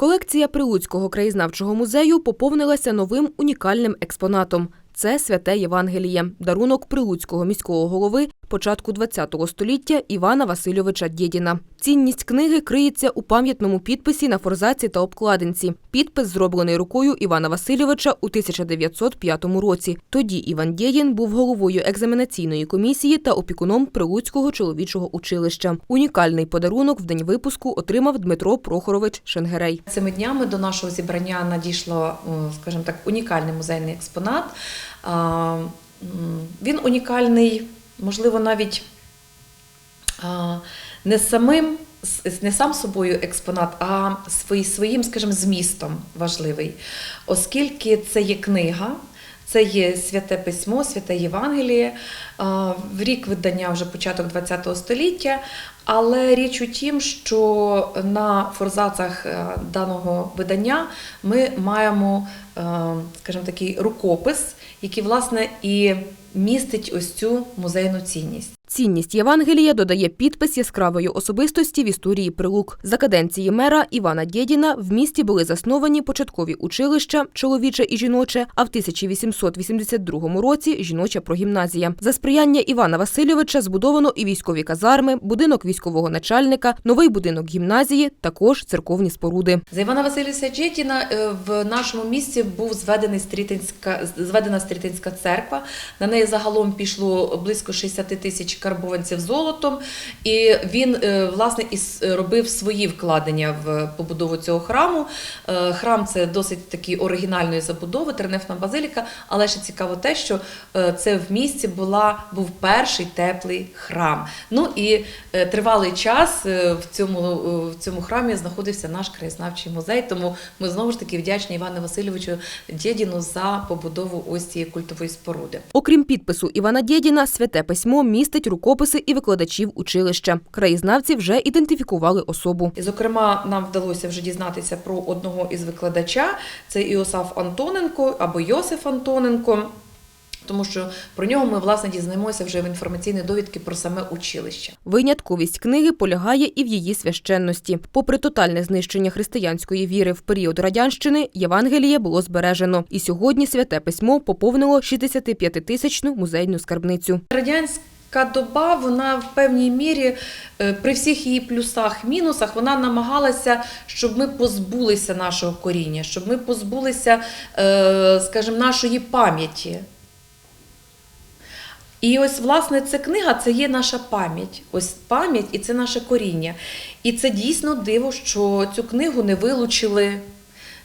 Колекція Прилуцького краєзнавчого музею поповнилася новим унікальним експонатом. Це святе Євангеліє, дарунок прилуцького міського голови початку ХХ століття Івана Васильовича Дєдіна. Цінність книги криється у пам'ятному підписі на форзаці та обкладинці. Підпис зроблений рукою Івана Васильовича у 1905 році. Тоді Іван Дєдін був головою екзаменаційної комісії та опікуном Прилуцького чоловічого училища. Унікальний подарунок в день випуску отримав Дмитро Прохорович Шенгерей. Цими днями до нашого зібрання надійшло, скажімо так, унікальний музейний експонат. Він унікальний, можливо, навіть не самим. Не сам собою експонат, а своїм, скажімо, змістом важливий, оскільки це є книга, це є святе письмо, святе Євангеліє, в рік видання вже початок ХХ століття. Але річ у тім, що на форзацах е, даного видання ми маємо, е, скажімо, такий рукопис, який власне і містить ось цю музейну цінність. Цінність Євангелія додає підпис яскравої особистості в історії Прилук. За каденції мера Івана Дєдіна в місті були засновані початкові училища чоловіче і жіноче, а в 1882 році жіноча прогімназія. За сприяння Івана Васильовича збудовано і військові казарми, будинок військового начальника, новий будинок гімназії, також церковні споруди. За Івана Васильовича Джетіна е, в нашому місті був зведений Стрітинська, зведена Стрітинська церква. На неї загалом пішло близько 60 тисяч карбованців золотом. І він е, власне і робив свої вкладення в побудову цього храму. Е, Храм це досить такий оригінальної забудови, тринефна базиліка. Але ще цікаво те, що е, це в місті була був перший теплий храм. Ну і е, тривалий час е, в цьому, е, в цьому храмі знаходився наш краєзнавчий музей. Тому ми знову ж таки вдячні Івану Васильовичу Дєдіну за побудову ось цієї культової споруди. Окрім підпису Івана Дєдіна, святе письмо містить рукописи і викладачів училища. Краєзнавці вже ідентифікували особу. Зокрема, нам вдалося вже дізнатися про одного із викладача: це Іосаф Антоненко або Йосиф Антоненко. Тому що про нього ми власне дізнаємося вже в інформаційній довідки про саме училище. Винятковість книги полягає і в її священності. Попри тотальне знищення християнської віри в період радянщини, Євангеліє було збережено. І сьогодні святе письмо поповнило 65-тисячну музейну скарбницю. Радянська доба, вона в певній мірі е, при всіх її плюсах, мінусах, вона намагалася, щоб ми позбулися нашого коріння, щоб ми позбулися, е, скажімо, нашої пам'яті. І ось, власне, ця книга це є наша пам'ять. Ось пам'ять і це наше коріння. І це дійсно диво, що цю книгу не вилучили,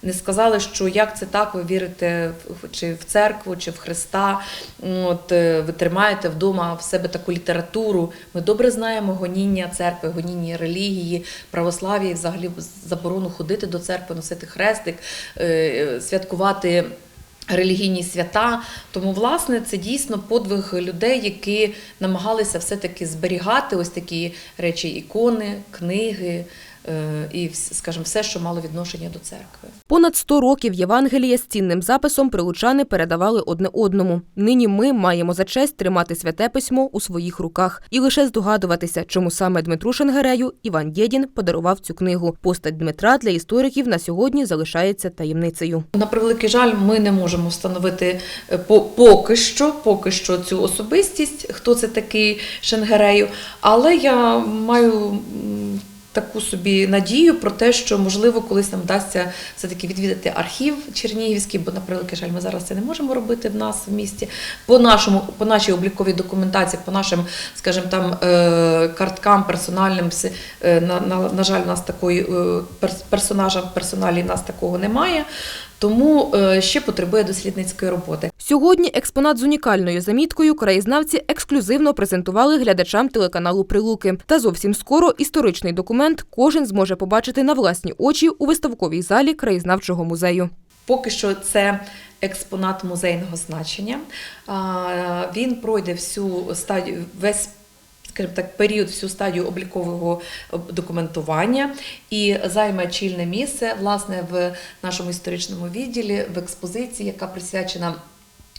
не сказали, що як це так, ви вірите чи в церкву, чи в Христа. От е, ви тримаєте вдома в себе таку літературу. Ми добре знаємо гоніння церкви, гоніння релігії, православ'я, взагалі заборону ходити до церкви, носити хрестик, е, святкувати. Релігійні свята, тому власне це дійсно подвиг людей, які намагалися все-таки зберігати ось такі речі, ікони, книги і, вс- скажімо, все, що мало відношення до церкви. Понад 100 років Євангелія з цінним записом прилучани передавали одне одному. Нині ми маємо за честь тримати святе письмо у своїх руках і лише здогадуватися, чому саме Дмитру Шенгерею Іван Дєдін подарував цю книгу. Постать Дмитра для істориків на сьогодні залишається таємницею. На превеликий жаль, ми не можемо встановити е, по- поки що, поки що цю особистість, хто це такий Шенгерею. Але я маю таку собі надію про те, що можливо колись нам вдасться все-таки відвідати архів Чернігівський, бо на превеликий жаль, ми зараз це не можемо робити в нас в місті. По нашому, по нашій обліковій документації, по нашим, скажімо, там е, карткам персональним, е, на, на, на жаль, у нас такої е, персонажа в персоналі в нас такого немає. Тому ще потребує дослідницької роботи. Сьогодні експонат з унікальною заміткою краєзнавці ексклюзивно презентували глядачам телеканалу Прилуки. Та зовсім скоро історичний документ кожен зможе побачити на власні очі у виставковій залі краєзнавчого музею. Поки що це експонат музейного значення. Він пройде всю стадію, весь скажімо так, період, всю стадію облікового документування і займе чільне місце власне в нашому історичному відділі в експозиції, яка присвячена.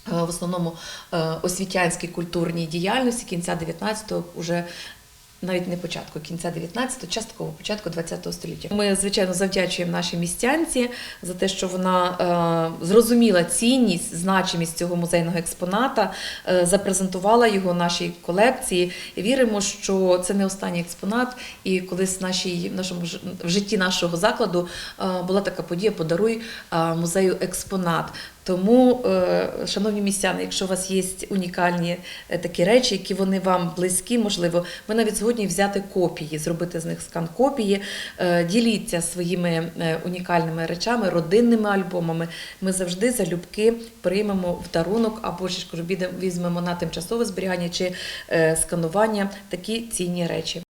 е, В основному е, освітянській культурній діяльності кінця 19-го, уже навіть не початку, кінця 19-го, частково початку 20-го століття. Ми, звичайно, завдячуємо нашій містянці за те, що вона е, зрозуміла цінність, значимість цього музейного експоната, е, запрезентувала його нашій колекції. Віримо, що це не останній експонат, і колись в, нашій, в нашому в житті нашого закладу е, була така подія Подаруй е, музею експонат. Тому, е, шановні містяни, якщо у вас є унікальні е, такі речі, які вони вам близькі, можливо, ми навіть згодні взяти копії, зробити з них скан копії, е, діліться своїми унікальними речами, родинними альбомами. Ми завжди залюбки приймемо в дарунок або ж візьмемо на тимчасове зберігання чи сканування такі цінні речі.